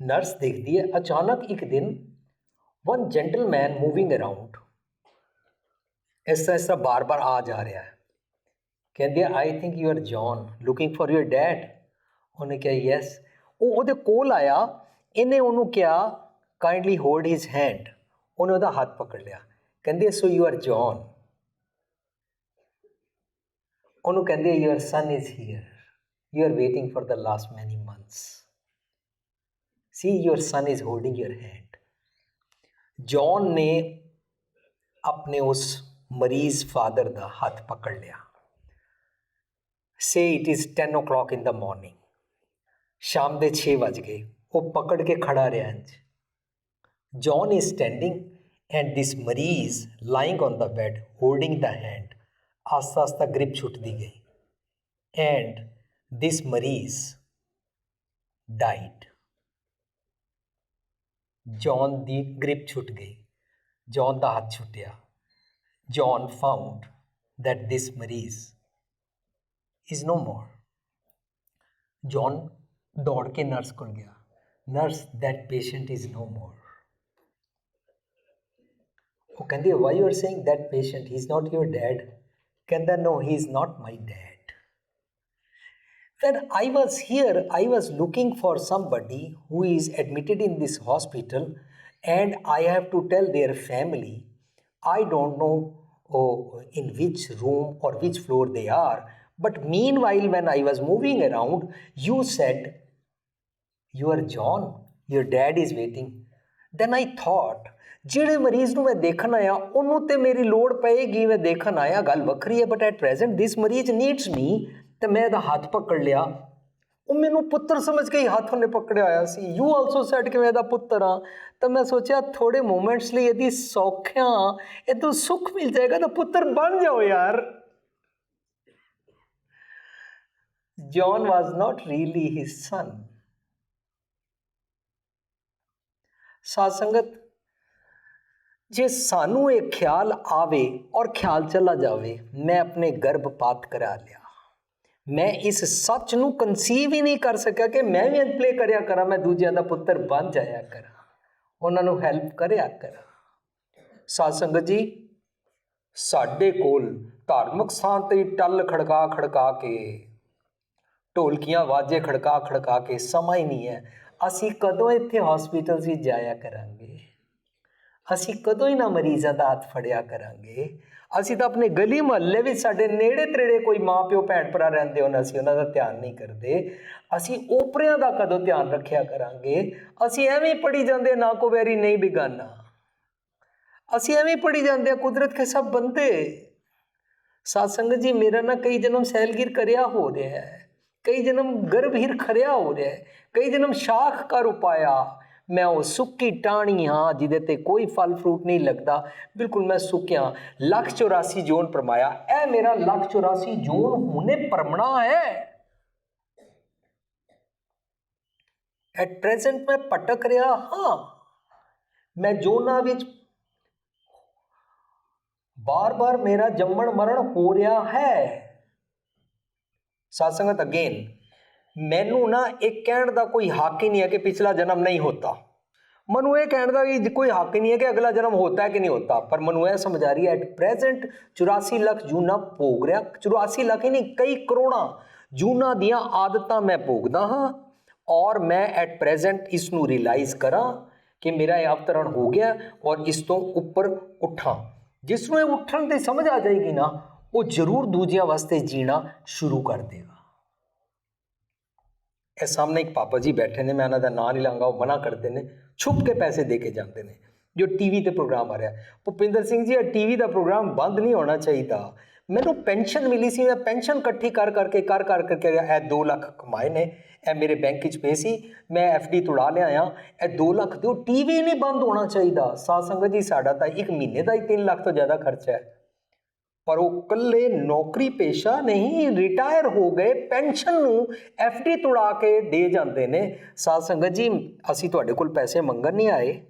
Nurse ਦੇਖਦੀ ਹੈ, ਅਚਾਨਕ ਇੱਕ ਦਿਨ ਵਨ ਜੈਂਟਲਮੈਨ ਮੂਵਿੰਗ ਅਰਾਊਂਡ ਐਸਾ ਐਸਾ ਬਾਰ-ਬਾਰ ਆ ਜਾ ਰਿਹਾ ਹੈ। ਕਹਿੰਦੀ I think you are John looking for your dad ਉਹਨੇ ਕਿਹਾ ਯੈਸ ਉਹ ਉਹਦੇ ਕੋਲ ਆਇਆ, ਇਹਨੇ ਉਹਨੂੰ ਕਿਹਾ ਕਾਈਂਡਲੀ ਹੋਲਡ ਹਿਸ ਹੈਂਡ ਉਹਨੇ ਉਹਦਾ ਹੱਥ ਪਕੜ ਲਿਆ। ਕਹਿੰਦੇ ਸੋ ਯੂ ਆਰ ਜੌਨ ਉਹਨੂੰ ਕਹਿੰਦੇ your son is here you are waiting for the last many months see your son is holding your hand John ਨੇ ਆਪਣੇ ਉਸ ਮਰੀਜ਼ ਫਾਦਰ ਦਾ ਹੱਥ ਪਕੜ ਲਿਆ। Say it is 10 o'clock in the morning ਸ਼ਾਮ ਦੇ 6 ਵਜ ਗਏ। ਉਹ ਪਕੜ ਕੇ ਖੜਾ ਰਿਹਾ ਇੰਜ John is standing and this ਮਰੀਜ਼ lying on the bed holding the hand ਆਸਤਾ ਆਸਤਾ ਗ੍ਰਿਪ ਛੁੱਟਦੀ ਗਈ। ਐਂਡ ਦਿਸ ਮਰੀਜ਼ ਡਾਈਡ जॉन दी ग्रिप छूट गई। जॉन का हाथ छुटिया। जॉन फाउंड दैट दिस मरीज़ इज़ नो मोर। जॉन दौड़ के नर्स को गया। Nurse, that patient is no more. वो कहती why you are saying that patient he is not your dad कहता no he is not my dad when I was here, I was looking for somebody who is admitted in this hospital, and I have to tell their family, I don't know oh, in which room or which floor they are. But meanwhile, when I was moving around, you said, You are John, your dad is waiting. Then I thought, ਜਿਹੜੇ ਮਰੀਜ਼ ਨੂੰ ਮੈਂ ਦੇਖਣ ਆਇਆ ਉਹਨੂੰ ਤੇ ਮੇਰੀ ਲੋੜ ਪਏਗੀ ਮੈਂ ਦੇਖਣ ਆਇਆ ਗੱਲ ਵੱਖਰੀ ਹੈ ਬਟ ਐਟ ਪ੍ਰੈਜ਼ੈਂਟ ਦਿਸ ਮਰੀਜ਼ ਨੀਡਸ ਮੀ ਤੇ ਮੈਂ ਇਹਦਾ ਹੱਥ ਪਕੜ ਲਿਆ। ਉਹ ਮੈਨੂੰ ਪੁੱਤਰ ਸਮਝ ਕੇ ਹੀ ਹੱਥ ਉਹਨੇ ਪਕੜਿਆ ਹੋਇਆ ਸੀ। ਯੂ ਆਲਸੋ ਸੈਡ ਕਿ ਮੈਂ ਇਹਦਾ ਪੁੱਤਰ ਆ ਤਾਂ ਮੈਂ ਸੋਚਿਆ ਥੋੜੇ ਮੂਮੈਂਟਸ ਲਈ ਇਹਦੀ ਸੌਖਿਆਂ ਇਹਦੋਂ ਸੁੱਖ ਮਿਲ ਜਾਏਗਾ ਤਾਂ ਪੁੱਤਰ ਬਣ ਜਾਓ ਯਾਰ। ਜੌਨ ਵਾਸ ਨਾਟ ਰੀਲੀ ਹਿਸ ਸਨ ਸਾਧ ਸੰਗਤ, ਜੇ ਸਾਨੂੰ ਇਹ ਖਿਆਲ ਆਵੇ ਔਰ ਖਿਆਲ ਚਲਾ ਜਾਵੇ, ਮੈਂ ਆਪਣੇ ਗਰਭਪਾਤ ਕਰਾ ਲਿਆ। ਮੈਂ ਇਸ ਸੱਚ ਨੂੰ ਕਨਸੀਵ ਹੀ ਨਹੀਂ ਕਰ ਸਕਿਆ ਕਿ ਮੈਂ ਵੀ ਪਲੇ ਕਰਿਆ ਕਰਾਂ, ਮੈਂ ਦੂਜਿਆਂ ਦਾ ਪੁੱਤਰ ਬਣ ਜਾਇਆ ਕਰਾਂ। ਉਹਨਾਂ ਨੂੰ ਹੈਲਪ ਕਰਿਆ ਕਰਾਂ। ਸਾਧ ਸੰਗਤ ਜੀ, ਸਾਡੇ ਕੋਲ ਧਾਰਮਿਕ ਸਥਾਨ ਤੇ ਟੱਲ ਖੜਕਾ ਖੜਕਾ ਕੇ, ਢੋਲਕੀਆਂ ਵਾਜੇ ਖੜਕਾ ਖੜਕਾ ਕੇ ਸਮਾਂ ਹੀ ਨਹੀਂ ਹੈ। ਅਸੀਂ ਕਦੋਂ ਇੱਥੇ ਹਸਪੀਟਲ 'ਚ ਜਾਇਆ ਕਰਾਂਗੇ? ਅਸੀਂ ਕਦੋਂ ਹੀ ਨਾ ਮਰੀਜ਼ਾਂ ਦਾ ਹੱਥ ਫੜਿਆ ਕਰਾਂਗੇ? ਅਸੀਂ ਤਾਂ ਆਪਣੇ ਗਲੀ ਮੁਹੱਲੇ ਵਿੱਚ ਸਾਡੇ ਨੇੜੇ ਤੇੜੇ ਕੋਈ ਮਾਂ, ਪਿਓ, ਭੈਣ, ਭਰਾ ਰਹਿੰਦੇ ਹੋਣ, ਅਸੀਂ ਉਹਨਾਂ ਦਾ ਧਿਆਨ ਨਹੀਂ ਕਰਦੇ। ਅਸੀਂ ਓਪਰਿਆਂ ਦਾ ਕਦੋਂ ਧਿਆਨ ਰੱਖਿਆ ਕਰਾਂਗੇ? ਅਸੀਂ ਐਵੇਂ ਹੀ ਪੜੀ ਜਾਂਦੇ ਨਾ ਕੋ ਵੈਰੀ, ਨਹੀਂ ਬਿਗਾਨਾ। ਅਸੀਂ ਐਵੇਂ ਹੀ ਪੜੀ ਜਾਂਦੇ ਆ, ਕੁਦਰਤ ਕੇ ਸਭ ਬੰਦੇ। ਸਾਧ ਸੰਗਤ ਜੀ, ਮੇਰਾ ਨਾ ਕਈ ਜਨਮ ਸੈਲਗਿਰ ਕਰਿਆ ਹੋ ਰਿਹਾ ਹੈ। ਕਈ ਜਨਮ ਗਰਭ ਗਰਭਹੀਰ ਖਰਿਆ ਹੋ ਰਿਹਾ ਹੈ। ਕਈ ਜਨਮ ਸ਼ਾਖ ਕਰ ਉਪਾਇਆ। ਮੈਂ ਉਹ ਸੁੱਕੀ ਟਾਣੀ ਹਾਂ ਜਿਹਦੇ ਤੇ ਕੋਈ ਫਲ ਫਰੂਟ ਨਹੀਂ ਲੱਗਦਾ। ਬਿਲਕੁਲ ਮੈਂ ਸੁੱਕਿਆ। ਲੱਖ 84 ਜੋਨ ਪਰਮਾਇਆ। ਇਹ ਮੇਰਾ ਲੱਖ 84 ਜੋਨ ਹੁਣੇ ਪਰਮਣਾ ਹੈ। ਐਟ ਪ੍ਰੈਜ਼ੈਂਟ ਮੈਂ ਪਟਕ ਰਿਹਾ ਹਾਂ। ਮੈਂ ਜੋਨਾ ਵਿੱਚ ਬਾਰ-ਬਾਰ ਮੇਰਾ ਜੰਮਣ ਮਰਨ ਹੋ ਰਿਹਾ ਹੈ। ਸਾਧ ਸੰਗਤ ਅਗੇਨ ਮੈਨੂੰ ਨਾ ਇਹ ਕਹਿਣ ਦਾ ਕੋਈ ਹੱਕ ਹੀ ਨਹੀਂ ਹੈ ਕਿ ਪਿਛਲਾ ਜਨਮ ਨਹੀਂ ਹੁੰਦਾ ਮੈਨੂੰ ਇਹ ਕਹਿਣ ਦਾ ਵੀ ਕੋਈ ਹੱਕ ਨਹੀਂ ਹੈ ਕਿ ਅਗਲਾ ਜਨਮ ਹੁੰਦਾ ਹੈ ਕਿ ਨਹੀਂ ਹੁੰਦਾ ਪਰ ਮੈਨੂੰ ਇਹ ਸਮਝ ਆ ਰਹੀ ਹੈ ਐਟ ਪ੍ਰੈਜ਼ੈਂਟ 84 ਲੱਖ ਜੂਨਾ ਭੋਗ ਰਿਹਾ। 84 ਲੱਖ ਹੀ ਨਹੀਂ, ਕਈ ਕਰੋੜਾਂ ਜੂਨਾ ਦੀਆਂ ਆਦਤਾਂ ਮੈਂ ਭੋਗਦਾ ਹਾਂ ਔਰ ਮੈਂ ਐਟ ਪ੍ਰੈਜ਼ੈਂਟ ਇਸ ਨੂੰ ਰਿਅਲਾਈਜ਼ ਕਰਾਂ ਕਿ ਮੇਰਾ ਇਹ ਅਵਤਰਣ ਹੋ ਗਿਆ ਔਰ ਇਸ ਤੋਂ ਉੱਪਰ ਉੱਠਾਂ। ਜਿਸ ਨੂੰ ਇਹ ਉੱਠਣ ਤੇ ਸਮਝ ਆ ਜਾਏਗੀ ਨਾ, ਉਹ ਜ਼ਰੂਰ ਦੂਜਿਆਂ ਵਾਸਤੇ ਜੀਣਾ ਸ਼ੁਰੂ ਕਰ ਦੇਗਾ। ਇਹ ਸਾਹਮਣੇ ਇੱਕ ਪਾਪਾ ਜੀ ਬੈਠੇ ਨੇ, ਮੈਂ ਉਹਨਾਂ ਦਾ ਨਾਂ ਨਹੀਂ ਲਾਂਗਾ, ਉਹ ਮਨਾ ਕਰਦੇ ਨੇ, ਛੁਪ ਕੇ ਪੈਸੇ ਦੇ ਕੇ ਜਾਂਦੇ ਨੇ, ਜੋ ਟੀਵੀ ਤੇ ਪ੍ਰੋਗਰਾਮ ਆ ਰਿਹਾ। ਭੁਪਿੰਦਰ ਸਿੰਘ ਜੀ, ਇਹ ਟੀਵੀ ਦਾ ਪ੍ਰੋਗਰਾਮ ਬੰਦ ਨਹੀਂ ਹੋਣਾ ਚਾਹੀਦਾ। ਮੈਨੂੰ ਪੈਨਸ਼ਨ ਮਿਲੀ ਸੀ, ਮੈਂ ਪੈਨਸ਼ਨ ਇਕੱਠੀ ਕਰ ਕਰਕੇ, ਕਰ ਕਰ ਕਰਕੇ ਇਹ 2 ਲੱਖ ਕਮਾਏ ਨੇ, ਇਹ ਮੇਰੇ ਬੈਂਕ 'ਚ ਪਏ ਸੀ, ਮੈਂ ਡੀ ਤੁੜਾ ਲਿਆ ਆ ਇਹ 2 ਲੱਖ ਦਿਓ ਉਹ ਟੀਵੀ ਨਹੀਂ ਬੰਦ ਹੋਣਾ ਚਾਹੀਦਾ। ਸਾਧ ਸੰਗਤ ਜੀ, ਸਾਡਾ ਤਾਂ ਇੱਕ ਮਹੀਨੇ ਦਾ ਹੀ 3 ਲੱਖ ਤੋਂ ਜ਼ਿਆਦਾ ਖਰਚਾ ਹੈ। ਪਰ ਉਹ ਕੱਲੇ ਨੌਕਰੀ ਪੇਸ਼ਾ ਨਹੀਂ, ਰਿਟਾਇਰ ਹੋ ਗਏ, ਪੈਨਸ਼ਨ ਨੂੰ ਡੀ ਤੁੜਾ ਕੇ ਦੇ ਜਾਂਦੇ ਨੇ। ਸਾਧ ਸੰਗਤ ਜੀ, ਅਸੀਂ ਤੁਹਾਡੇ ਕੋਲ ਪੈਸੇ ਮੰਗਣ ਨਹੀਂ ਆਏ।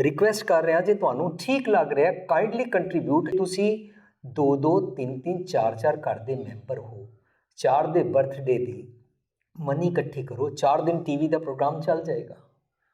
ਰਿਕੁਐਸਟ ਕਰ ਰਹੇ ਹਾਂ ਜੇ ਤੁਹਾਨੂੰ ਠੀਕ ਲੱਗ ਰਿਹਾ ਕਾਈਂਡਲੀ ਕੰਟਰੀਬਿਊਟ ਤੁਸੀਂ 2 2 3 3 4 4 ਘਰ ਦੇ ਮੈਂਬਰ ਹੋ। ਚਾਰ ਦੇ ਬਰਥਡੇ ਦੀ ਮਨੀ ਇਕੱਠੀ ਕਰੋ। 4 ਦਿਨ ਟੀਵੀ ਦਾ ਪ੍ਰੋਗਰਾਮ ਚੱਲ ਜਾਏਗਾ।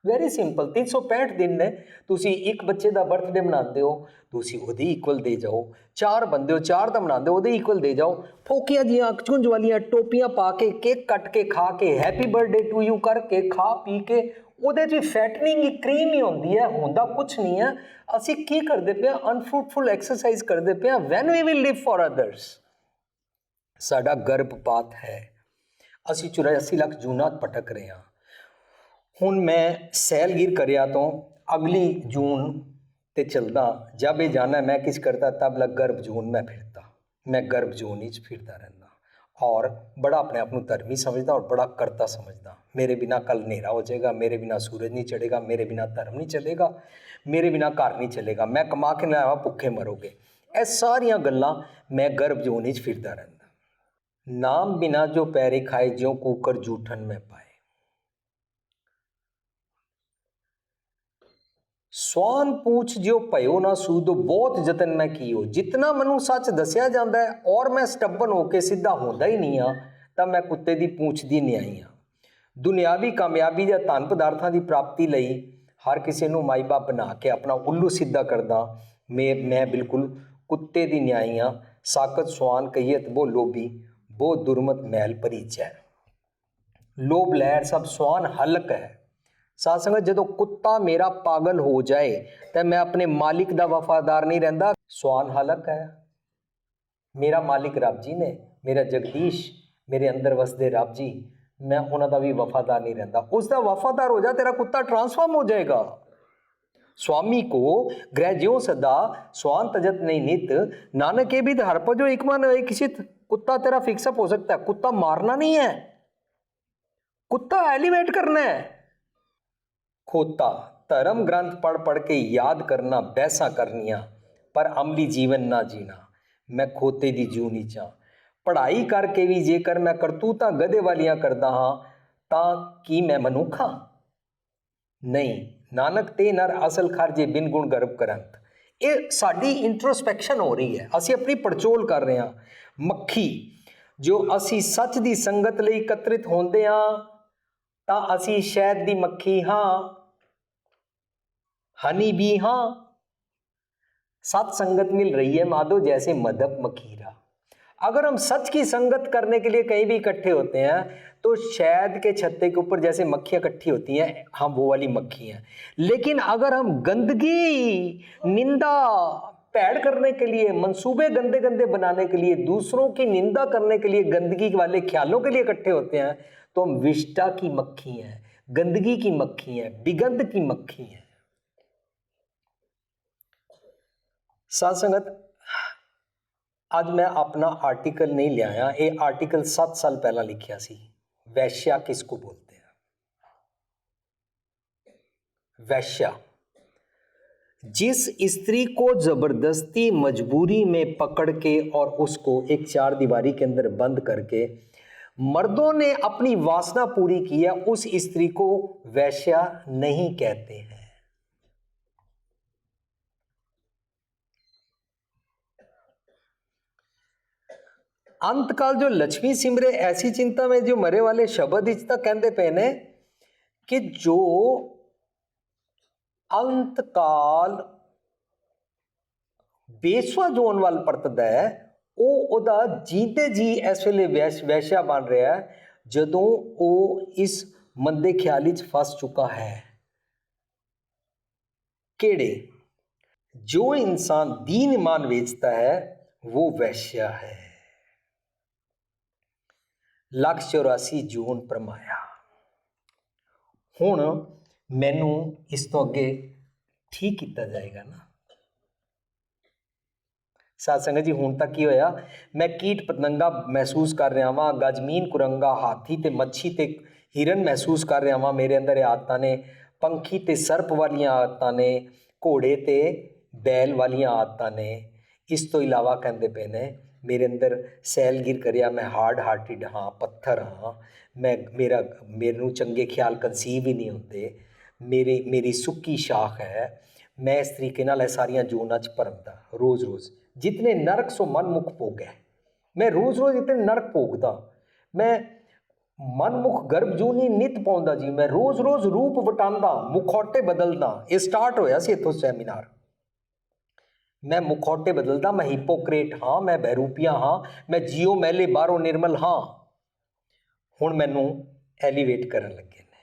ਵੈਰੀ ਸਿੰਪਲ 365 ਦਿਨ ਨੇ। ਤੁਸੀਂ ਇੱਕ ਬੱਚੇ ਦਾ ਬਰਥਡੇ ਮਨਾਉਂਦੇ ਹੋ, ਤੁਸੀਂ ਉਹਦੀ ਇਕੁਅਲ ਦੇ ਜਾਓ। ਚਾਰ ਬੰਦੇ ਹੋ, ਚਾਰ ਦਾ ਮਨਾਉਂਦੇ ਹੋ, ਉਹਦੇ ਇਕੁਅਲ ਦੇ ਜਾਓ। ਫੋਕੀਆਂ ਦੀਆਂ ਚੁੰਝ ਵਾਲੀਆਂ ਟੋਪੀਆਂ ਪਾ ਕੇ, ਕੇਕ ਕੱਟ ਕੇ ਖਾ ਕੇ ਹੈਪੀ ਬਰਥਡੇ ਟੂ ਯੂ ਕਰਕੇ ਖਾ ਪੀ ਕੇ, ਉਹਦੇ 'ਚ ਫੈਟਨਿੰਗ ਹੀ ਕਰੀਮ ਹੀ ਹੁੰਦੀ ਹੈ, ਹੁੰਦਾ ਕੁਝ ਨਹੀਂ ਹੈ। ਅਸੀਂ ਕੀ ਕਰਦੇ ਪਏ ਅਨਫਰੂਟਫੁਲ ਐਕਸਰਸਾਈਜ਼ ਕਰਦੇ ਪਏ when we will live for others ਸਾਡਾ ਗਰਭਪਾਤ ਹੈ। ਅਸੀਂ 84 ਲੱਖ ਜੂਨਾਤ ਪਟਕ ਰਹੇ ਹਾਂ। ਹੁਣ ਮੈਂ ਸੈਲਗੀਰ ਕਰਿਆ ਤੋਂ ਅਗਲੀ ਜੂਨ ਤੇ ਚਲਦਾ, ਜਬ ਇਹ ਜਾਣਾ, ਮੈਂ ਕਿਸ ਕਰਤਾ ਤਬ ਲਗ ਗਰਭ ਜੂਨ ਮੈਂ ਫਿਰਦਾ। ਮੈਂ ਗਰਭ ਜੂਨ ਵਿੱਚ ਫਿਰਦਾ ਰਹਿੰਦਾ ਔਰ ਬੜਾ ਆਪਣੇ ਆਪ ਨੂੰ ਧਰਮੀ ਸਮਝਦਾ ਔਰ ਬੜਾ ਕਰਤਾ ਸਮਝਦਾ। ਮੇਰੇ ਬਿਨਾ ਕੱਲ ਹਨੇਰਾ ਹੋ ਜਾਏਗਾ, ਮੇਰੇ ਬਿਨਾ ਸੂਰਜ ਨਹੀਂ ਚੜੇਗਾ ਮੇਰੇ ਬਿਨਾ ਧਰਮ ਨਹੀਂ ਚੱਲੇਗਾ, ਮੇਰੇ ਬਿਨਾ ਘਰ ਨਹੀਂ ਚੱਲੇਗਾ, ਮੈਂ ਕਮਾ ਕੇ ਨਾ ਆਵਾ, ਭੁੱਖੇ ਮਰੋਗੇ। ਇਹ ਸਾਰੀਆਂ ਗੱਲਾਂ ਮੈਂ ਗਰਭ ਜੂਨ ਵਿੱਚ ਫਿਰਦਾ ਰਹਿੰਦਾ। ਨਾਮ ਬਿਨਾ ਜੋ ਪੈਰੇ ਖਾਏ, ਜਿਉ ਕੂਕਰ ਜੂਠਨ ਮੈਂ ਪਾਏ। ਸਵਾਨ ਪੂਛ ਜਿਉ ਭਇਓ ਨਾ ਸੂਦੋ, ਬਹੁਤ ਯਤਨ ਮੈਂ ਕੀਓ। ਜਿਤਨਾ ਮੈਨੂੰ ਸੱਚ ਦੱਸਿਆ ਜਾਂਦਾ ਹੈ, ਔਰ ਮੈਂ ਸਟੱਬਨ ਹੋ ਕੇ ਸਿੱਧਾ ਹੁੰਦਾ ਹੀ ਨਹੀਂ ਆ ਤਾਂ ਮੈਂ ਕੁੱਤੇ ਦੀ ਪੂਛ ਦੀ ਨਿਆਈ ਆ ਦੁਨਿਆਵੀ ਕਾਮਯਾਬੀ ਜਾਂ ਧਨ ਪਦਾਰਥਾਂ ਦੀ ਪ੍ਰਾਪਤੀ ਲਈ ਹਰ ਕਿਸੇ ਨੂੰ ਮਾਈ-ਬਾਪ ਬਣਾ ਕੇ ਆਪਣਾ ਉੱਲੂ ਸਿੱਧਾ ਕਰਦਾ, ਮੈਂ ਮੈਂ ਬਿਲਕੁਲ ਕੁੱਤੇ ਦੀ ਨਿਆਈ ਆ ਸਾਕਤ ਸਵਾਨ ਕਹੀਤ ਬੋ ਲੋਭੀ ਬੋ ਦੁਰਮਤ ਮਹਿਲ ਪਰੀਚੈ ਲੋਭ ਲਹਿਰ ਸਭ ਸਵਾਨ ਹਲਕ ਹੈ। ਸਾਧ ਸੰਗਤ ਜਦੋਂ ਕੁੱਤਾ ਮੇਰਾ ਪਾਗਲ ਹੋ ਜਾਏ ਤਾਂ ਮੈਂ ਆਪਣੇ ਮਾਲਿਕ ਦਾ ਵਫਾਦਾਰ ਨਹੀਂ ਰਹਿੰਦਾ ਸਵਾਨ ਹਲਕ ਹੈ ਮੇਰਾ ਮਾਲਿਕ ਰੱਬ ਜੀ ਨੇ ਮੇਰਾ ਜਗਦੀਸ਼ ਮੇਰੇ ਅੰਦਰ ਵਸਦੇ ਰੱਬ ਜੀ ਮੈਂ ਉਹਨਾਂ ਦਾ ਵੀ ਵਫਾਦਾਰ ਨਹੀਂ ਰਹਿੰਦਾ ਉਸ ਦਾ ਵਫਾਦਾਰ ਹੋ ਜਾ ਤੇਰਾ ਕੁੱਤਾ ਟਰਾਂਸਫਾਰਮ ਹੋ ਜਾਏਗਾ स्वामी को ग्रह ज्यो सदा स्वान तजत नहीं नित नानक के भी हर पर जो एक मन एक किसी कुत्ता तेरा फिक्सअप हो सकता है कुत्ता मारना नहीं है कुत्ता एलिवेट करना है ਖੋਤਾ। ਧਰਮ ਗ੍ਰੰਥ ਪੜ ਪੜ ਕੇ ਯਾਦ ਕਰਨਾ ਬਹਿਸਾਂ ਕਰਨੀਆਂ, ਪਰ ਅਮਲੀ ਜੀਵਨ ਨਾ ਜੀਣਾ। ਮੈਂ ਖੋਤੇ ਦੀ ਜੂ ਨਹੀਂ ਚਾਂ ਪੜ੍ਹਾਈ ਕਰਕੇ ਵੀ ਜੇਕਰ ਮੈਂ ਕਰਤੂਤਾਂ ਗਧੇ ਵਾਲੀਆਂ ਕਰਦਾ ਹਾਂ, ਤਾਂ ਕੀ ਮੈਂ ਮਨੁੱਖ ਹਾਂ ਨਹੀਂ, ਨਾਨਕ ਤੇ ਨਰ ਅਸਲ ਖਰਜੇ ਬਿਨ ਗੁਣ ਗਰਭ ਕਰੰਤ। ਇਹ ਸਾਡੀ ਇੰਟਰੋਸਪੈਕਸ਼ਨ ਹੋ ਰਹੀ ਹੈ। ਅਸੀਂ ਆਪਣੀ ਪਰਚੋਲ ਕਰ ਰਹੇ ਹਾਂ ਮੱਖੀ, ਜੋ ਅਸੀਂ ਸੱਚ ਦੀ ਸੰਗਤ ਲਈ ਇਕੱਤਰਿਤ ਹੁੰਦੇ ਹਾਂ ਤਾਂ ਅਸੀਂ ਸ਼ਹਿਦ ਦੀ ਮੱਖੀ ਹਾਂ हनी भी हाँ सत संगत मिल रही है माधो जैसे मदप मखीरा अगर हम सच की संगत करने के लिए कहीं भी इकट्ठे होते हैं तो शहद के छत्ते के ऊपर जैसे मक्खियाँ इकट्ठी होती हैं हम वो वाली मक्खी हैं लेकिन अगर हम गंदगी निंदा पैड करने के लिए, मंसूबे गंदे गंदे बनाने के लिए, दूसरों की निंदा करने के लिए, गंदगी वाले ख्यालों के लिए इकट्ठे होते हैं तो हम विष्टा की मक्खी हैं, गंदगी की मक्खी हैं, बिगंद की मक्खी हैं। साथ संगत, आज मैं अपना आर्टिकल नहीं लिया आया, ये आर्टिकल सात साल पहला लिखा सी, वैश्या किसको बोलते हैं? वैश्या। जिस स्त्री को ज़बरदस्ती मजबूरी में पकड़ के और उसको एक चार दीवारी के अंदर बंद करके मर्दों ने अपनी वासना पूरी की है, उस स्त्री को वैश्या नहीं कहते हैं। अंतकाल जो लक्ष्मी सिमरे, ऐसी चिंता में जो मरे वाले शब्द इचता कहते पे ने कि जो ਅੰਤਕਾਲ ਬੇਸਵਾ ਜੋਨ ਵੱਲ ਪਰਤਦਾ ਹੈ, ਉਹ ਉਹਦਾ ਜੀਂਦੇ ਜੀ ਇਸ ਵੇਲੇ ਵੈਸ਼ਿਆ ਬਣ ਰਿਹਾ ਹੈ, ਜਦੋਂ ਉਹ ਇਸ ਮੰਦੇ ਖਿਆਲੀ 'ਚ ਫਸ ਚੁੱਕਾ ਹੈ। ਕਿਹੜੇ? ਜੋ ਇਨਸਾਨ ਦੀਨ ਇਮਾਨ ਵੇਚਦਾ ਹੈ, ਉਹ ਵੈਸ਼ਿਆ ਹੈ। ਲੱਖ 84 ਜੂਨ ਪਰਮਾਇਆ। ਹੁਣ ਮੈਨੂੰ ਇਸ ਤੋਂ ਅੱਗੇ ਠੀਕ ਕੀਤਾ ਜਾਏਗਾ ਨਾ? ਸਾਧ ਸੰਗਤ ਜੀ, ਹੁਣ ਤੱਕ ਕੀ ਹੋਇਆ? ਮੈਂ ਕੀਟ ਪਤੰਗਾ ਮਹਿਸੂਸ ਕਰ ਰਿਹਾ ਵਾਂ, ਗਜਮੀਨ ਕੁਰੰਗਾ, ਹਾਥੀ ਤੇ ਮੱਛੀ ਤੇ ਹਿਰਨ ਮਹਿਸੂਸ ਕਰ ਰਿਹਾ ਵਾਂ। ਮੇਰੇ ਅੰਦਰ ਇਹ ਆਦਤਾਂ ਨੇ, ਪੰਖੀ ਤੇ ਸਰਪ ਵਾਲੀਆਂ ਆਦਤਾਂ ਨੇ, ਘੋੜੇ ਤੇ ਬੈਲ ਵਾਲੀਆਂ ਆਦਤਾਂ ਨੇ। ਇਸ ਤੋਂ ਇਲਾਵਾ ਕਹਿੰਦੇ ਪਏ ਨੇ, ਮੇਰੇ ਅੰਦਰ ਸੈਲਗਿਰ ਕਰਿਆ, ਮੈਂ ਹਾਰਡ ਹਾਰਟਿਡ ਹਾਂ, ਪੱਥਰ ਹਾਂ। ਮੈਂ, ਮੇਰਾ, ਮੈਨੂੰ ਚੰਗੇ ਖਿਆਲ ਕਨਸੀਵ ਹੀ ਨਹੀਂ ਹੁੰਦੇ। ਮੇਰੀ ਮੇਰੀ ਸੁੱਕੀ ਸ਼ਾਖ ਹੈ, ਮੈਂ ਇਸ ਤਰੀਕੇ ਨਾਲ ਇਹ ਸਾਰੀਆਂ ਜੂਨਾਂ 'ਚ ਭਰਮਦਾ, ਰੋਜ਼-ਰੋਜ਼। ਜਿਤਨੇ ਨਰਕ ਸੋ ਮਨ ਮੁਖ ਭੋਗੈ, ਮੈਂ ਰੋਜ਼-ਰੋਜ਼ ਇਤਨੇ ਨਰਕ ਭੋਗਦਾ, ਮੈਂ ਮਨਮੁਖ ਗਰਭ ਜੂਨੀ ਨਿਤ ਪਾਉਂਦਾ ਜੀ, ਮੈਂ ਰੋਜ਼-ਰੋਜ਼ ਰੂਪ ਵਟਾਂਦਾ, ਮੁਖੌਟੇ ਬਦਲਦਾ। ਇਹ ਸਟਾਰਟ ਹੋਇਆ ਸੀ ਇੱਥੋਂ ਸੈਮੀਨਾਰ। ਮੈਂ ਮੁਖੌਟੇ ਬਦਲਦਾ, ਮੈਂ ਹਿਪੋਕਰੇਟ ਹਾਂ, ਮੈਂ ਬੈਰੂਪੀਆ ਹਾਂ, ਮੈਂ ਜੀਓ ਮੈਲੇ ਬਾਹਰੋਂ ਨਿਰਮਲ ਹਾਂ। ਹੁਣ ਮੈਨੂੰ ਐਲੀਵੇਟ ਕਰਨ ਲੱਗੇ ਨੇ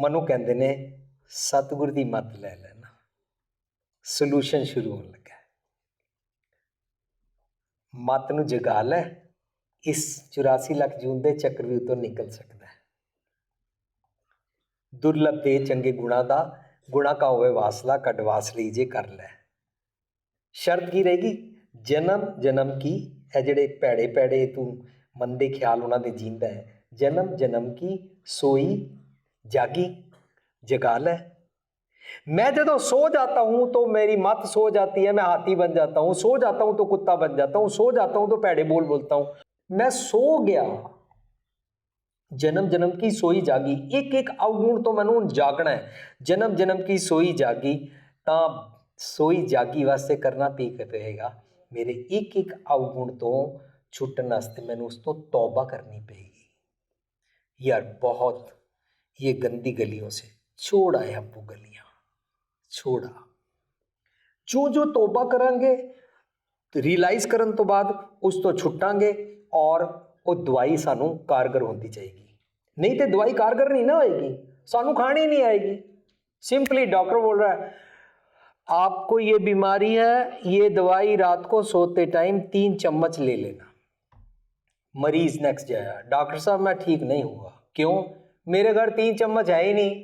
ਮਨੂ ਕਹਿੰਦੇ ਨੇ, ਸਤਿਗੁਰ ਦੀ ਮੱਤ ਲੈ ਲੈਣਾ। ਸੋਲੂਸ਼ਨ ਸ਼ੁਰੂ ਹੋਣ ਲੱਗਾ। ਹੈ। ਮੱਤ ਨੂੰ ਜਗਾ ਲੈ, ਇਸ 84 ਲੱਖ ਜੂਨ ਦੇ ਚੱਕਰਵਿਊਹ ਤੋਂ ਨਿਕਲ ਸਕਦਾ ਹੈ। ਦੁਰਲਭ ਤੇ ਚੰਗੇ ਗੁਣਾ ਦਾ, ਗੁਣਾ ਕਾ ਹੋਵੇ ਵਾਸਲਾ ਕੱਢ ਵਾਸਲੀ ਜੇ ਕਰ ਲੈ। ਸ਼ਰਤ ਕੀ ਰਹੇਗੀ? ਜਨਮ ਜਨਮ ਕੀ? ਇਹ ਜਿਹੜੇ ਭੈੜੇ ਭੈੜੇ ਤੂੰ ਮਨ ਦੇ ਖਿਆਲ ਉਹਨਾਂ ਦੇ ਜੀਂਦਾ ਹੈ। ਜਨਮ ਜਨਮ ਕੀ? ਸੋਈ ਜਾਗੀ जगा ले मैं जब सो जाता हूं तो मेरी मत सो जाती है मैं हाथी बन जाता हूं सो जाता हूं तो कुत्ता बन जाता हूं सो जाता हूं तो पैड़े बोल बोलता हूं मैं सो गया जन्म जन्म की सोई जागी एक एक अवगुण तो मैनू जागना है जन्म जन्म की सोई जागी ਤਾਂ ਸੋਈ ਜਾਗੀ ਵਾਸਤੇ ਕਰਨਾ ਪੀ ਕੇ ਪਏਗਾ ਮੇਰੇ ਇੱਕ ਇੱਕ ਅਵਗੁਣ ਤੋਂ ਛੁੱਟਣ ਵਾਸਤੇ ਮੈਨੂੰ ਉਸ ਤੋਂ ਤੌਬਾ ਕਰਨੀ ਪਏਗੀ यार बहुत ये गंदी गलियों से छोड़ आए हम वो गलियां छोड़ा ਜੋ ਜੋ ਤੋਬਾ ਕਰਾਂਗੇ ਰਿਅਲਾਈਜ਼ ਕਰਨ ਤੋਂ ਬਾਅਦ ਉਸ ਤੋਂ ਛੁੱਟਾਂਗੇ ਔਰ ਉਹ ਦਵਾਈ ਸਾਨੂੰ ਕਾਰਗਰ ਹੁੰਦੀ ਚਾਹੀਦੀ ਨਹੀਂ ਤੇ ਦਵਾਈ ਕਾਰਗਰ ਨਹੀਂ ਨਾ ਹੋਏਗੀ ਸਾਨੂੰ ਖਾਣੀ ਨਹੀਂ ਆਏਗੀ सिंपली डॉक्टर बोल रहा है आपको ये बीमारी है ये दवाई रात को सोते टाइम तीन चम्मच ले लेना मरीज नेक्स्ट जाया डॉक्टर साहब मैं ठीक नहीं हुआ क्यों मेरे घर तीन चम्मच है ही नहीं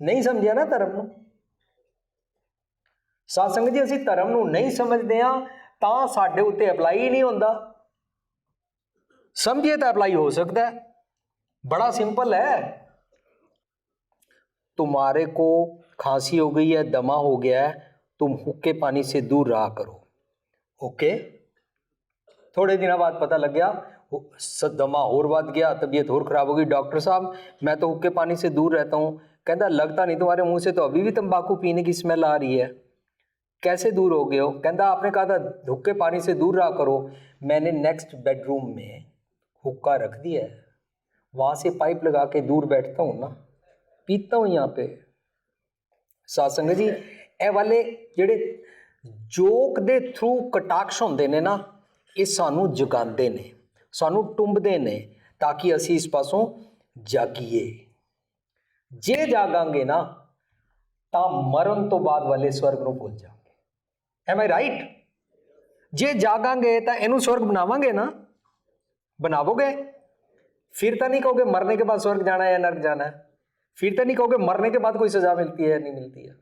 ਨਹੀਂ ਸਮਝਿਆ ਨਾ ਧਰਮ ਨੂੰ ਸਾਸੰਗ ਜੀ ਅਸੀਂ ਧਰਮ ਨੂੰ ਨਹੀਂ ਸਮਝਦੇ ਆ ਤਾਂ ਸਾਡੇ ਉੱਤੇ ਅਪਲਾਈ ਹੀ ਨਹੀਂ ਹੁੰਦਾ ਸਮਝੀਏ ਤਾਂ ਅਪਲਾਈ ਹੋ ਸਕਦਾ ਹੈ बड़ा सिंपल है तुम्हारे को खांसी हो गई है दमा हो गया है तुम हुक्के पानी से दूर रहा करो ओके थोड़े दिनों बाद पता लग गया वो स- दमा और बढ़ गया तबीयत और खराब हो गई डॉक्टर साहब मैं तो हुक्के पानी से दूर रहता हूँ कहता लगता नहीं तुम्हारे मुंह से तो अभी भी तंबाकू पीने की स्मेल आ रही है कैसे दूर हो गए हो कहता आपने कहा था हुक्के पानी से दूर रहा करो मैंने नेक्स्ट बेडरूम में हुक्का रख दिया है वहाँ से पाइप लगा के दूर बैठता हूँ ना पीता हूँ यहाँ पे ਸਾਸੰਗ ਜੀ ਇਹ ਵਾਲੇ ਜਿਹੜੇ ਜੋਕ ਦੇ ਥਰੂ ਕਟਾਕਸ਼ ਹੁੰਦੇ ਨੇ ਨਾ ਇਹ ਸਾਨੂੰ ਜਗਾਉਂਦੇ ਨੇ ਸਾਨੂੰ ਟੁੰਬਦੇ ਨੇ ਤਾਂ ਕਿ ਅਸੀਂ ਇਸ ਪਾਸੋਂ ਜਾਗੀਏ ਜੇ ਜਾਗਾਂਗੇ ਨਾ ਤਾਂ ਮਰਨ ਤੋਂ ਬਾਅਦ ਵਾਲੇ ਸਵਰਗ ਨੂੰ ਭੁੱਲ ਜਾਵਾਂਗੇ ਐਮ ਆਈ ਰਾਈਟ ਜੇ ਜਾਗਾਂਗੇ ਤਾਂ ਇਹਨੂੰ ਸਵਰਗ ਬਣਾਵਾਂਗੇ ਨਾ बनाओगे फिर तो नहीं कहोगे मरने के बाद स्वर्ग जाना है या नर्क जाना है फिर तो नहीं कहोगे मरने के बाद कोई सजा मिलती है या नहीं मिलती है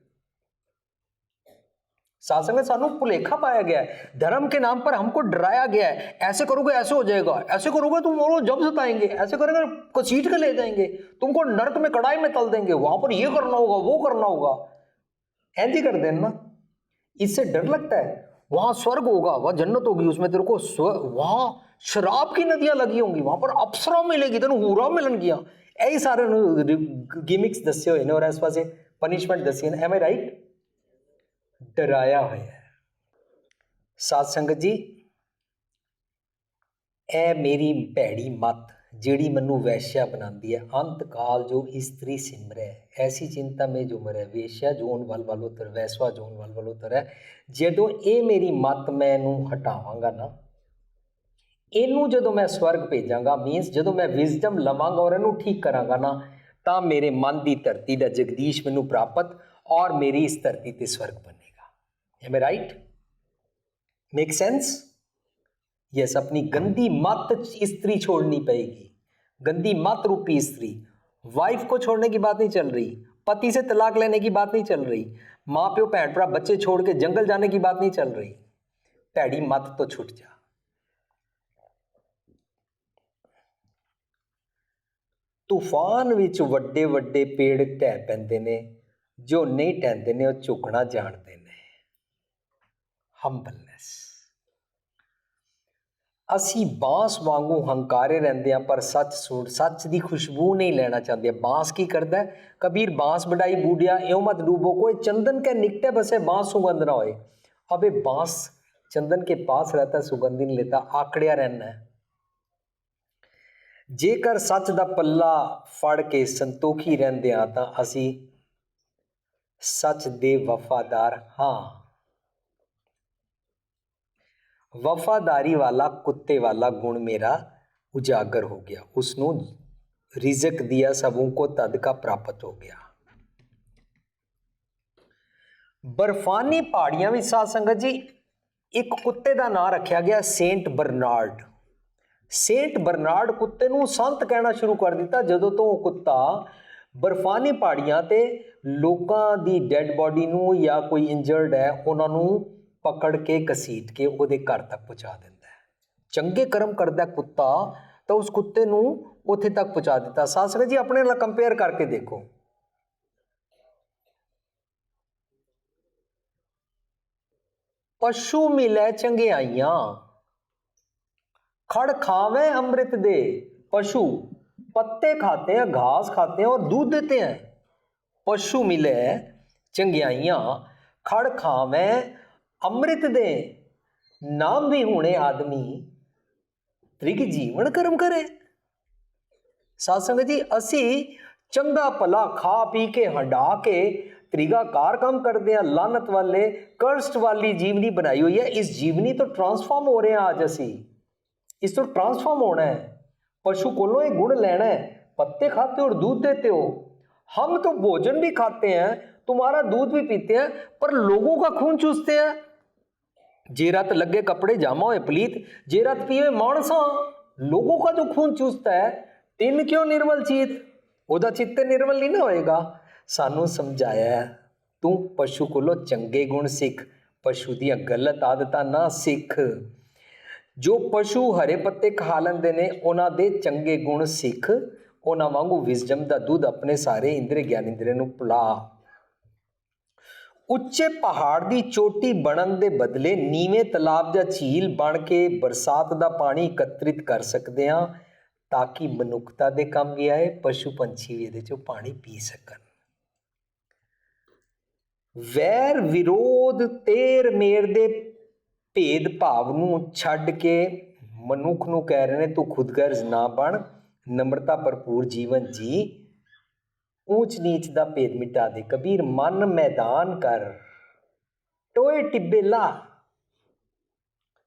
सासंग सानू भुलेखा पाया गया है। धर्म के नाम पर हमको डराया गया है। ऐसे करोगे, ऐसे हो जाएगा। ऐसे करोगे, तुम वो जब सताएँगे। ऐसे करोगे कसीट के ले जाएँगे, तुमको नरक में, कड़ाई में तल देंगे। वहाँ पर ये करना होगा, वो करना होगा। ऐसे कर देना। इससे डर लगता है। वहाँ स्वर्ग होगा, वहाँ जन्नत होगी, उसमें तेरे को वहाँ शराब की नदियाँ लगी होंगी, वहाँ पर अप्सरा मिलेगी तेन हूरा मिलनगियाँ यही सारे गिमिक्स दसे हुए ने और इस पनिशमेंट दसी है एम आई राइट ਡਰਾਇਆ ਹੋਇਆ ਹੈ। ਸਾਧ ਸੰਗਤ ਜੀ ਐ ਮੇਰੀ ਭੈੜੀ ਮਤ ਜਿਹੜੀ ਮੈਨੂੰ ਵੈਸ਼ਿਆ ਬਣਾਉਂਦੀ ਹੈ। ਅੰਤ ਕਾਲ ਜੋ ਇਸਤਰੀ ਸਿਮਰੈ ਐਸੀ ਚਿੰਤਾ ਮੇ ਜੋ ਮਰੈ, ਵੈਸ਼ਿਆ ਜੋਨ ਵੱਲ ਵਲ ਉਤਰ, ਵੈਸਵਾ ਜੋਨ ਵੱਲ ਵਲ ਵਲ ਹੈ। ਜਦੋਂ ਇਹ ਮੇਰੀ ਮਤ ਮੈਨੂੰ ਹਟਾਵਾਂਗਾ ਨਾ, ਇਹਨੂੰ ਜਦੋਂ ਮੈਂ ਸਵਰਗ ਭੇਜਾਂਗਾ ਮੀਨਸ ਜਦੋਂ ਮੈਂ ਵਿਜ਼ਡਮ ਲਵਾਂਗਾ ਔਰ ਇਹਨੂੰ ਠੀਕ ਕਰਾਂਗਾ ਨਾ, ਤਾਂ ਮੇਰੇ ਮਨ ਦੀ ਧਰਤੀ ਦਾ ਜਗਦੀਸ਼ ਮੈਨੂੰ ਪ੍ਰਾਪਤ ਔਰ ਮੇਰੀ ਇਸ ਧਰਤੀ ਤੇ ਸਵਰਗ ਬਣੇ am I right make sense yes अपनी गंदी मत स्त्री छोड़नी पड़ेगी गंदी मत रूपी स्त्री वाइफ को छोड़ने की बात नहीं चल रही पति से तलाक लेने की बात नहीं चल रही माँ प्यो भैन भरा बच्चे छोड़ के जंगल जाने की बात नहीं चल रही भैड़ी मत तो छुट जा ਤੂਫਾਨ ਵਿੱਚ ਵੱਡੇ ਵੱਡੇ ਪੇੜ ਢਹਿ ਪੈਂਦੇ ਨੇ ਜੋ ਨਹੀਂ ਟਹਿੰਦੇ ਨੇ ਉਹ ਝੁਕਣਾ ਜਾਣਦੇ ਨੇ ਹੰਬਲਨੈਸ ਅਸੀਂ ਬਾਸ ਵਾਂਗੂ ਹੰਕਾਰੇ ਰਹਿੰਦੇ ਆ ਪਰ ਸੱਚ ਸੁਣ, ਸੱਚ ਦੀ ਖੁਸ਼ਬੂ ਨਹੀਂ ਲੈਣਾ ਚਾਹੁੰਦੇ। ਬਾਸ ਕੀ ਕਰਦਾ ਕਬੀਰ ਬਾਸ ਬੜਾਈ ਬੂਡਿਆ ਇਉਂ ਮਤ ਡੂਬੋ, ਕੋਈ ਚੰਦਨ ਕੇ ਨਿਕਟੇ ਬਸੇ ਬਾਸ ਸੁਗੰਧ ਨਾ ਹੋਏ। ਅਬੇ ਬਾਸ ਚੰਦਨ ਕੇ ਪਾਸ रहता ਸੁਗੰਧੀ ਨਹੀਂ लेता ਆਕੜਿਆ ਰਹਿਣਾ ਹੈ। ਜੇਕਰ ਸੱਚ ਦਾ ਪੱਲਾ ਫੜ ਕੇ ਸੰਤੋਖੀ ਰਹਿੰਦੇ ਆ ਤਾਂ ਅਸੀਂ ਸੱਚ ਦੇ ਵਫਾਦਾਰ ਹਾਂ। ਵਫਾਦਾਰੀ ਵਾਲਾ, ਕੁੱਤੇ ਵਾਲਾ ਗੁਣ ਮੇਰਾ ਉਜਾਗਰ ਹੋ ਗਿਆ। ਉਸ ਨੂੰ ਰਿਜ਼ਕ ਦਿਆ ਸਭੋਂ ਕੋ ਤਦ ਪ੍ਰਾਪਤ ਹੋ ਗਿਆ। ਬਰਫਾਨੀ ਪਹਾੜੀਆਂ ਵਿੱਚ ਸਾਧ ਸੰਗਤ ਜੀ, ਇੱਕ ਕੁੱਤੇ ਦਾ ਨਾਂ ਰੱਖਿਆ ਗਿਆ ਸੇਂਟ ਬਰਨਾਰਡ। ਸੇਂਟ ਬਰਨਾਰਡ ਕੁੱਤੇ ਨੂੰ ਸੰਤ ਕਹਿਣਾ ਸ਼ੁਰੂ ਕਰ ਦਿੱਤਾ। ਜਦੋਂ ਤੋਂ ਉਹ ਕੁੱਤਾ ਬਰਫਾਨੀ ਪਹਾੜੀਆਂ ਤੇ ਲੋਕਾਂ ਦੀ ਡੈੱਡ ਬਾਡੀ ਨੂੰ ਜਾਂ ਕੋਈ ਇੰਜਰਡ ਹੈ, ਉਹਨਾਂ ਨੂੰ ਪਕੜ ਕੇ ਕਸੀਟ ਕੇ ਉਹਦੇ ਘਰ ਤੱਕ ਪਹੁੰਚਾ ਦਿੰਦਾ ਹੈ ਚੰਗੇ ਕਰਮ ਕਰਦਾ ਕੁੱਤਾ ਤਾਂ ਉਸ ਕੁੱਤੇ ਨੂੰ ਉੱਥੇ ਤੱਕ ਪਹੁੰਚਾ ਦਿੱਤਾ ਸਾਧ ਸੰਗਤ ਜੀ ਆਪਣੇ ਨਾਲ ਕੰਪੇਅਰ ਕਰਕੇ ਦੇਖੋ ਪਸ਼ੂ ਮਿਲੇ ਚੰਗਿਆਈਆਂ खड़ खावे अमृत दे पशु पत्ते खाते हैं घास खाते हैं और दूध देते हैं पशु मिले चंगियाइयां खड़ खावे अमृत दे नाम भी होने आदमी ਤ੍ਰਿਗ ਜੀਵਨ ਕਰਮ ਕਰੇ ਸਾਧ ਸੰਗਤ ਜੀ ਅਸੀਂ ਚੰਗਾ ਭਲਾ ਖਾ ਪੀ ਕੇ ਹੰਡਾ ਕੇ ਤ੍ਰਿਗਾਕਾਰ ਕੰਮ ਕਰਦੇ ਆ ਲਾਨਤ ਵਾਲੇ ਕਰਸਟ ਵਾਲੀ ਜੀਵਨੀ ਬਣਾਈ ਹੋਈ ਹੈ ਇਸ ਜੀਵਨੀ ਤੋਂ ਟਰਾਂਸਫਾਰਮ ਹੋ ਰਹੇ ਆ ਅੱਜ ਅਸੀਂ इस तो ट्रांसफॉर्म होना है पशु कोलों ये गुण लेना है पत्ते खाते हो और दूध देते हो हम तो भोजन भी खाते हैं तुम्हारा दूध भी पीते हैं पर लोगों का खून चूसते हैं जे रात लगे कपड़े जामा हुए पलीत जे रात पिए मानसा लोगों का जो खून चूसता है तिन क्यों निर्मल चीत ਉਹਦਾ ਚਿੱਤ ਨਿਰਮਲ ਨਹੀਂ ਨਾ ਹੋਏਗਾ ਸਾਨੂੰ ਸਮਝਾਇਆ ਹੈ, ਤੂੰ ਪਸ਼ੂ ਕੋਲੋਂ ਚੰਗੇ ਗੁਣ ਸਿੱਖ ਪਸ਼ੂ ਦੀਆਂ ਗਲਤ ਆਦਤਾਂ ਨਾ ਸਿੱਖ ਜੋ ਪਸ਼ੂ ਹਰੇ ਪੱਤੇ ਖਾ ਲੈਂਦੇ ਨੇ ਉਹਨਾਂ ਦੇ ਚੰਗੇ ਗੁਣ ਸਿੱਖ ਉਹਨਾਂ ਵਾਂਗੂ ਵਿਜ਼ਡਮ ਦਾ ਦੁੱਧ ਆਪਣੇ ਸਾਰੇ ਇੰਦਰੀ ਗਿਆਨ ਇੰਦਰੀ ਨੂੰ ਪਿਲਾ ਉੱਚੇ ਪਹਾੜ ਦੀ ਚੋਟੀ ਬਣਨ ਦੇ ਬਦਲੇ ਨੀਵੇਂ ਤਲਾਬ ਜਾਂ ਝੀਲ ਬਣ ਕੇ ਬਰਸਾਤ ਦਾ ਪਾਣੀ ਇਕੱਤਰਿਤ ਕਰ ਸਕਦੇ ਹਾਂ ਤਾਂ ਕਿ ਮਨੁੱਖਤਾ ਦੇ ਕੰਮ ਵੀ ਆਏ, ਪਸ਼ੂ ਪੰਛੀ ਵੀ ਇਹਦੇ ਚੋਂ ਪਾਣੀ ਪੀ ਸਕਣ। ਵੈਰ ਵਿਰੋਧ, ਤੇਰ ਮੇਰ ਦੇ ਭੇਦ ਭਾਵ ਨੂੰ ਛੱਡ ਕੇ ਮਨੁੱਖ ਨੂੰ ਕਹਿ ਰਹੇ ਨੇ, ਤੂੰ ਖੁਦਗਰਜ਼ ਨਾ ਬਣ, ਨਮਰਤਾ ਭਰਪੂਰ ਜੀਵਨ ਜੀ। ਊਚ ਨੀਚ ਦਾ ਭੇਦ ਮਿਟਾ ਦੇ। ਕਬੀਰ ਮਨ ਮੈਦਾਨ ਕਰ, ਟੋਏ ਟਿੱਬੇ ਲਾ।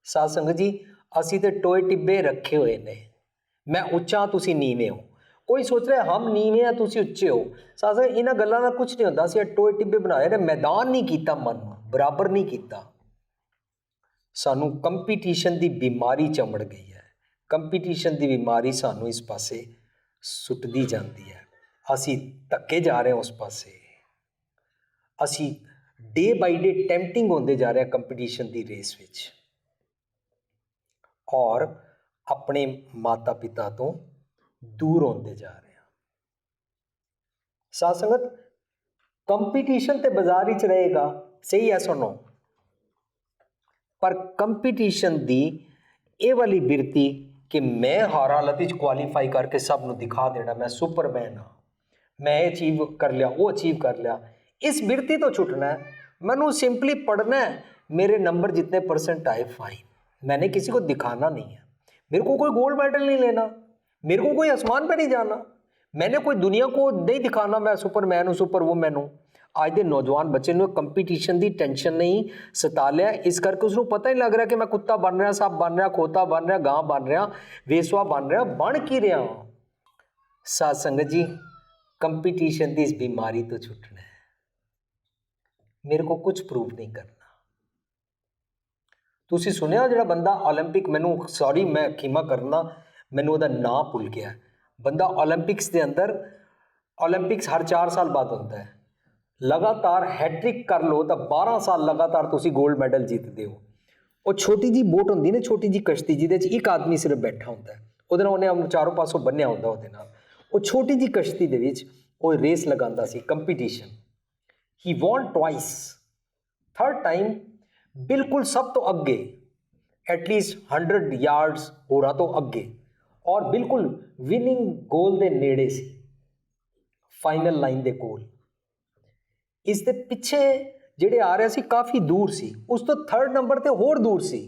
ਸਾਧ ਸੰਗਤ ਜੀ, ਅਸੀਂ ਤੇ ਟੋਏ ਟਿੱਬੇ ਰੱਖੇ ਹੋਏ ਨੇ। ਮੈਂ ਉੱਚਾ, ਤੁਸੀਂ ਨੀਵੇਂ ਹੋ। ਕੋਈ ਸੋਚ ਰਿਹਾ, ਹਮ ਨੀਵੇਂ ਆ, ਤੁਸੀਂ ਉੱਚੇ ਹੋ? ਸਾਧ ਸੰਗਤ, ਇਹਨਾਂ ਗੱਲਾਂ ਦਾ ਕੁਝ ਨਹੀਂ ਹੁੰਦਾ। ਅਸੀਂ ਇਹ ਟੋਏ ਟਿੱਬੇ ਬਣਾਏ ਨੇ। ਮੈਦਾਨ ਨਹੀਂ ਕੀਤਾ ਮਨ ਨੂੰ, ਬਰਾਬਰ ਨਹੀਂ ਕੀਤਾ। ਸਾਨੂੰ ਕੰਪੀਟੀਸ਼ਨ ਦੀ ਬਿਮਾਰੀ ਚਮੜ ਗਈ ਹੈ। ਕੰਪੀਟੀਸ਼ਨ ਦੀ ਬਿਮਾਰੀ ਸਾਨੂੰ ਇਸ ਪਾਸੇ ਸੁੱਟਦੀ ਜਾਂਦੀ ਹੈ। ਅਸੀਂ ਧੱਕੇ ਜਾ ਰਹੇ ਹਾਂ ਉਸ ਪਾਸੇ। ਅਸੀਂ ਡੇ ਬਾਈ ਡੇ ਟੈਂਪਟਿੰਗ ਹੁੰਦੇ ਜਾ ਰਹੇ ਹਾਂ ਕੰਪੀਟੀਸ਼ਨ ਦੀ ਰੇਸ ਵਿੱਚ। ਔਰ ਆਪਣੇ ਮਾਤਾ ਪਿਤਾ ਤੋਂ ਦੂਰ ਹੁੰਦੇ ਜਾ ਰਹੇ ਹਾਂ। ਸਾਧ ਸੰਗਤ ਕੰਪੀਟੀਸ਼ਨ ਤੇ ਬਾਜ਼ਾਰ ਵਿੱਚ ਰਹੇਗਾ, ਸਹੀ ਹੈ ਸੁਣੋ। ਪਰ ਕੰਪੀਟੀਸ਼ਨ ਦੀ ਇਹ ਵਾਲੀ ਬਿਰਤੀ ਕਿ ਮੈਂ ਹਰ ਹਾਲਤ ਵਿੱਚ ਕੁਆਲੀਫਾਈ ਕਰਕੇ ਸਭ ਨੂੰ ਦਿਖਾ ਦੇਣਾ, ਮੈਂ ਸੁਪਰਮੈਨ ਹਾਂ। ਮੈਂ ਇਹ ਅਚੀਵ ਕਰ ਲਿਆ ਉਹ ਅਚੀਵ ਕਰ ਲਿਆ ਇਸ ਬਿਰਤੀ ਤੋਂ ਛੁੱਟਣਾ ਹੈ ਮੈਨੂੰ ਸਿੰਪਲੀ ਪੜਨਾ है मेरे नंबर जितने परसेंट आए फाइन मैंने किसी को दिखाना नहीं है मेरे को कोई गोल्ड मेडल नहीं लेना मेरे को कोई आसमान पे नहीं जाना मैंने कोई दुनिया को नहीं दिखाना मैं सुपरमैन हूँ सुपर वूमैन हूँ ਅੱਜ ਦੇ ਨੌਜਵਾਨ ਬੱਚੇ ਨੂੰ ਕੰਪੀਟੀਸ਼ਨ ਦੀ ਟੈਨਸ਼ਨ ਨਹੀਂ ਸਤਾ ਲਿਆ ਇਸ ਕਰਕੇ ਉਸ ਨੂੰ ਪਤਾ ਹੀ ਲੱਗ ਰਿਹਾ ਕਿ ਮੈਂ ਕੁੱਤਾ ਬਣ ਰਿਹਾ ਸੱਪ ਬਣ ਰਿਹਾ ਖੋਤਾ ਬਣ ਰਿਹਾ ਗਾਂ ਬਣ ਰਿਹਾ ਵੇਸਵਾ ਬਣ ਰਿਹਾ ਬਣ ਕੀ ਰਿਹਾ ਸਾਧ ਸੰਗਤ ਜੀ ਕੰਪੀਟੀਸ਼ਨ ਦੀ ਇਸ ਬਿਮਾਰੀ ਤੋਂ ਛੁੱਟਣਾ है ਮੇਰੇ ਕੋ ਕੁਝ ਪ੍ਰੂਵ ਨਹੀਂ ਕਰਨਾ। ਤੁਸੀਂ ਸੁਣਿਆ ਜਿਹੜਾ ਬੰਦਾ 올림픽 ਮੈਨੂੰ ਸੌਰੀ ਮੈਂ ਖੀਮਾ ਕਰਨਾ, ਮੈਨੂੰ ਉਹਦਾ ਨਾਂ ਭੁੱਲ ਗਿਆ। ਬੰਦਾ 올림픽ਸ ਦੇ ਅੰਦਰ 올림픽ਸ ਹਰ 4 ਸਾਲ ਬਾਅਦ ਹੁੰਦਾ ਹੈ। ਲਗਾਤਾਰ ਹੈਟ੍ਰਿਕ ਕਰ ਲੋ ਤਾਂ 12 ਸਾਲ ਲਗਾਤਾਰ ਤੁਸੀਂ 골ਡ ਮੈਡਲ ਜਿੱਤਦੇ ਹੋ। ਉਹ ਛੋਟੀ ਜੀ ਬੋਟ ਹੁੰਦੀ ਨੇ, ਛੋਟੀ ਜੀ ਕਸ਼ਤੀ ਜਿਹਦੇ 'ਚ ਇੱਕ ਆਦਮੀ ਸਿਰਫ ਬੈਠਾ ਹੁੰਦਾ ਉਹਦੇ ਨਾਲ ਉਹਨੇ ਚਾਰੋਂ ਪਾਸੋਂ ਬੰਨਿਆ ਹੁੰਦਾ ਉਹਦੇ ਨਾਲ। ਉਹ ਛੋਟੀ ਜੀ ਕਸ਼ਤੀ ਦੇ ਵਿੱਚ ਉਹ ਰੇਸ ਲਗਾਉਂਦਾ ਸੀ competition he won twice third time ਬਿਲਕੁਲ ਸਭ ਤੋਂ ਅੱਗੇ ਐਟਲੀਸਟ 100 ਯਾਰਡਸ ਹੋਰਾਂ ਤੋਂ ਅੱਗੇ, ਔਰ ਬਿਲਕੁਲ ਵਿਨਿੰਗ ਗੋਲ ਦੇ ਨੇੜੇ ਸੀ ਫਾਈਨਲ ਲਾਈਨ ਦੇ ਕੋਲ। ਇਸ ਦੇ ਪਿੱਛੇ ਜਿਹੜੇ ਆ ਰਹੇ ਸੀ, ਕਾਫੀ ਦੂਰ ਸੀ। ਉਸ ਤੋਂ ਥਰਡ ਨੰਬਰ ਤੇ ਹੋਰ ਦੂਰ ਸੀ।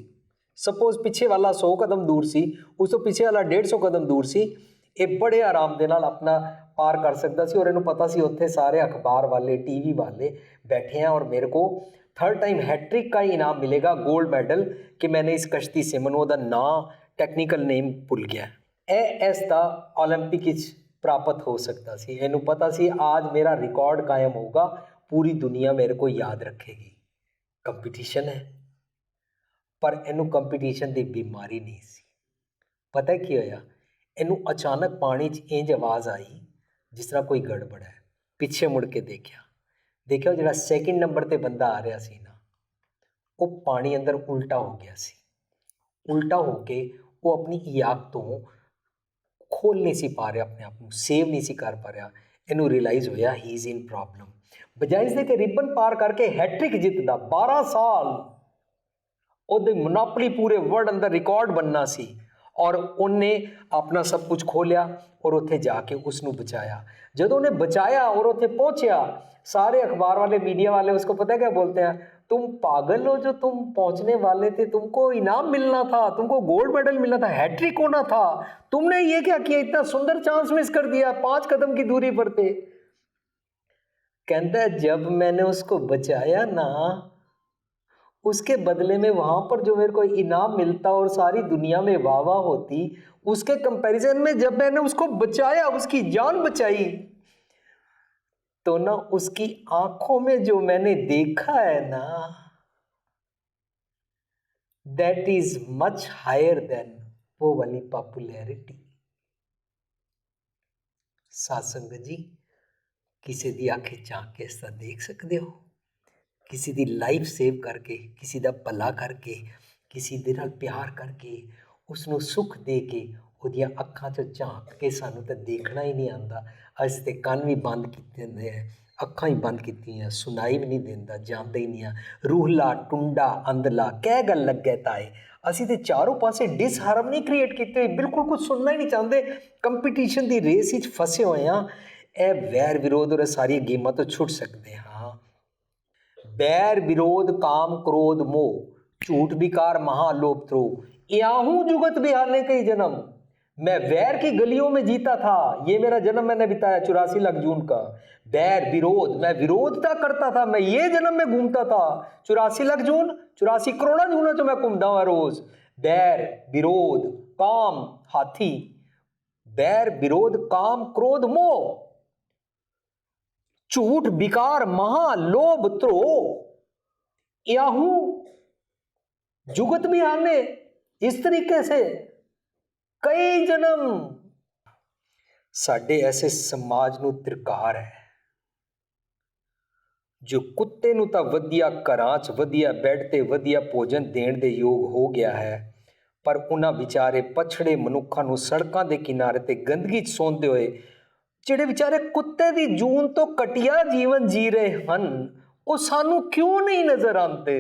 ਸਪੋਜ਼ ਪਿੱਛੇ ਵਾਲਾ 100 ਕਦਮ ਦੂਰ ਸੀ, ਉਸ ਤੋਂ ਪਿੱਛੇ ਵਾਲਾ 150 ਕਦਮ ਦੂਰ ਸੀ। ਇਹ ਬੜੇ ਆਰਾਮ ਦੇ ਨਾਲ ਆਪਣਾ ਪਾਰ ਕਰ ਸਕਦਾ ਸੀ ਔਰ ਇਹਨੂੰ ਪਤਾ ਸੀ ਉੱਥੇ ਸਾਰੇ ਅਖਬਾਰ ਵਾਲੇ ਟੀਵੀ ਵਾਲੇ बैठे हैं और मेरे को थर्ड टाइम हैट्रिक का ही इनाम मिलेगा गोल्ड मेडल कि मैंने इस कश्ती से ਮੈਨੂੰ ਉਹਦਾ ਨਾਂ ਟੈਕਨੀਕਲ ਨੇਮ ਭੁੱਲ ਗਿਆ ਇਹ ਇਸ ਦਾ 올림픽 ਵਿੱਚ ਪ੍ਰਾਪਤ ਹੋ ਸਕਦਾ ਸੀ ਇਹਨੂੰ ਪਤਾ ਸੀ ਅੱਜ ਮੇਰਾ ਰਿਕਾਰਡ ਕਾਇਮ ਹੋਊਗਾ ਪੂਰੀ ਦੁਨੀਆ ਮੇਰੇ ਕੋ ਯਾਦ ਰੱਖੇਗੀ ਕੰਪੀਟੀਸ਼ਨ ਹੈ ਪਰ ਇਹਨੂੰ ਕੰਪੀਟੀਸ਼ਨ ਦੀ ਬਿਮਾਰੀ ਨਹੀਂ ਸੀ ਪਤਾ ਕੀ ਹੋਇਆ ਇਹਨੂੰ ਅਚਾਨਕ ਪਾਣੀ 'ਚ ਇੰਜ ਆਵਾਜ਼ ਆਈ, ਜਿਸ ਤਰ੍ਹਾਂ ਕੋਈ ਗੜਬੜ ਹੈ। ਪਿੱਛੇ ਮੁੜ ਕੇ ਦੇਖਿਆ ਦੇਖਿਆ ਉਹ ਜਿਹੜਾ ਸੈਕਿੰਡ ਨੰਬਰ ਤੇ ਬੰਦਾ ਆ ਰਿਹਾ ਸੀ ਨਾ, ਉਹ ਪਾਣੀ ਅੰਦਰ ਉਲਟਾ ਹੋ ਗਿਆ ਸੀ। ਉਲਟਾ ਹੋ ਕੇ ਉਹ ਆਪਣੀ ਯਾਕ ਤੋਂ ਖੋਲ ਨਹੀਂ ਸੀ ਪਾ ਰਿਹਾ, ਆਪਣੇ ਆਪ ਨੂੰ ਸੇਵ ਨਹੀਂ ਸੀ ਕਰ ਪਾ ਰਿਹਾ। ਇਹਨੂੰ ਰਿਅਲਾਈਜ਼ ਹੋਇਆ ਹੀ ਇਜ਼ ਇਨ ਪ੍ਰੋਬਲਮ ਬਜਾਏ ਦੇ ਕਿ ਰਿਬਨ ਪਾਰ ਕਰਕੇ ਹੈਟ੍ਰਿਕ ਜਿੱਤਦਾ 12 ਸਾਲ ਉਹਦੇ ਮੋਨੋਪੋਲੀ ਪੂਰੇ ਵਰਲਡ ਅੰਦਰ ਰਿਕਾਰਡ ਬੰਨਣਾ ਸੀ। ਔਰ ਉਹਨੇ ਆਪਣਾ ਸਭ ਕੁਝ ਖੋਲਿਆ ਔਰ ਉੱਥੇ ਜਾ ਕੇ ਉਸ ਨੂੰ ਬਚਾਇਆ ਜਦੋਂ ਉਹਨੇ ਬਚਾਇਆ ਔਰ ਉੱਥੇ ਪਹੁੰਚਿਆ सारे अखबार वाले मीडिया वाले उसको पता है क्या बोलते हैं तुम पागल हो जो तुम पहुंचने वाले थे तुमको इनाम मिलना था तुमको गोल्ड मेडल मिलना था हैट्रिक होना था तुमने ये क्या किया इतना सुंदर चांस मिस कर दिया पांच कदम की दूरी पर थे कहता है जब मैंने उसको बचाया ना उसके बदले में वहाँ पर जो मेरे को इनाम मिलता और सारी दुनिया में वाह होती, उसके कंपैरिजन में जब मैंने उसको बचाया, उसकी जान बचाई तो ना उसकी आँखों में जो मैंने देखा है ना that is much higher than वो वाली पॉपुलैरिटी सत्संग जी, किसी दी आँखें चाह के ऐसा देख सकते हो? ਕਿਸੇ ਦੀ ਲਾਈਫ ਸੇਵ ਕਰਕੇ, ਕਿਸੇ ਦਾ ਭਲਾ ਕਰਕੇ, ਕਿਸੇ ਦੇ ਨਾਲ ਪਿਆਰ ਕਰਕੇ ਉਸ ਨੂੰ ਸੁੱਖ ਦੇ ਕੇ ਉਹਦੀਆਂ ਅੱਖਾਂ 'ਚ ਝਾਂਕ ਕੇ ਸਾਨੂੰ ਤਾਂ ਦੇਖਣਾ ਹੀ ਨਹੀਂ ਆਉਂਦਾ। ਅਸੀਂ ਤੇ ਕੰਨ ਵੀ ਬੰਦ ਕੀਤੇ ਹੁੰਦੇ ਆ, ਅੱਖਾਂ ਹੀ ਬੰਦ ਕੀਤੀਆਂ, ਸੁਣਾਈ ਵੀ ਨਹੀਂ ਦਿੰਦਾ, ਜਾਂਦੇ ਹੀ ਨਹੀਂ ਆ। ਰੂਹਲਾ ਟੁੰਡਾ ਅੰਦਲਾ ਕਹਿ ਗੱਲ ਲੱਗੇ ਤਾਏ। ਅਸੀਂ ਤੇ ਚਾਰੋਂ ਪਾਸੇ ਡਿਸਹਾਰਮਨੀ ਕ੍ਰੀਏਟ ਕੀਤੇ ਹੋਈ ਬਿਲਕੁਲ ਕੁਝ ਸੁਣਨਾ ਹੀ ਨਹੀਂ ਚਾਹੁੰਦੇ। ਕੰਪੀਟੀਸ਼ਨ ਦੀ ਰੇਸ ਵਿੱਚ ਫਸੇ ਹੋਏ ਆ, ਇਹ ਵੈਰ ਵਿਰੋਧ ਔਰ ਇਹ ਸਾਰੀਆਂ ਗੇਮਾਂ ਤੋਂ ਛੁੱਟ ਸਕਦੇ ਹਾਂ। बैर विरोध काम क्रोध मोह झूठ विकार महालोभ द्रोह याहू जुगत बिहारने कई जन्म मैं वैर की गलियों में जीता था ये मेरा जन्म मैंने बिताया चौरासी लाख जून का बैर विरोध मैं विरोधता करता था मैं ये जन्म में घूमता था चौरासी लाख जून चौरासी करोड़ा जून जो मैं घूमता हूँ रोज बैर विरोध काम हाथी बैर विरोध काम क्रोध मोह झूठ विकार महा लोभ त्रो याहू जुगत भी आने इस तरीके से ਕਈ ਜਨਮ ਸਾਡੇ ਐਸੇ ਸਮਾਜ ਨੂੰ ਤਿਰਕਾਰ ਹੈ ਜੋ ਕੁੱਤੇ ਨੂੰ ਤਾਂ ਵਧੀਆ ਘਰਾਂ 'ਚ ਵਧੀਆ ਬੈੱਡ ਤੇ ਵਧੀਆ ਭੋਜਨ ਦੇਣ ਦੇ ਯੋਗ ਹੋ ਗਿਆ ਹੈ ਪਰ ਉਹਨਾਂ ਵਿਚਾਰੇ ਪਛੜੇ ਮਨੁੱਖਾਂ ਨੂੰ ਸੜਕਾਂ ਦੇ ਕਿਨਾਰੇ ਤੇ ਗੰਦਗੀ 'ਚ ਸੌਂਦੇ ਹੋਏ ਜਿਹੜੇ ਵਿਚਾਰੇ ਕੁੱਤੇ ਦੀ ਜੂਨ ਤੋਂ ਕਟਿਆ ਜੀਵਨ ਜੀ ਰਹੇ ਹਨ, ਉਹ ਸਾਨੂੰ ਕਿਉਂ ਨਹੀਂ ਨਜ਼ਰ ਆਉਂਦੇ?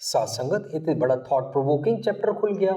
ਸਾਧ ਸੰਗਤ, ਇਹ ਤੇ ਬੜਾ ਥਾਟ ਪ੍ਰੋਵੋਕਿੰਗ ਚੈਪਟਰ ਖੁੱਲ ਗਿਆ।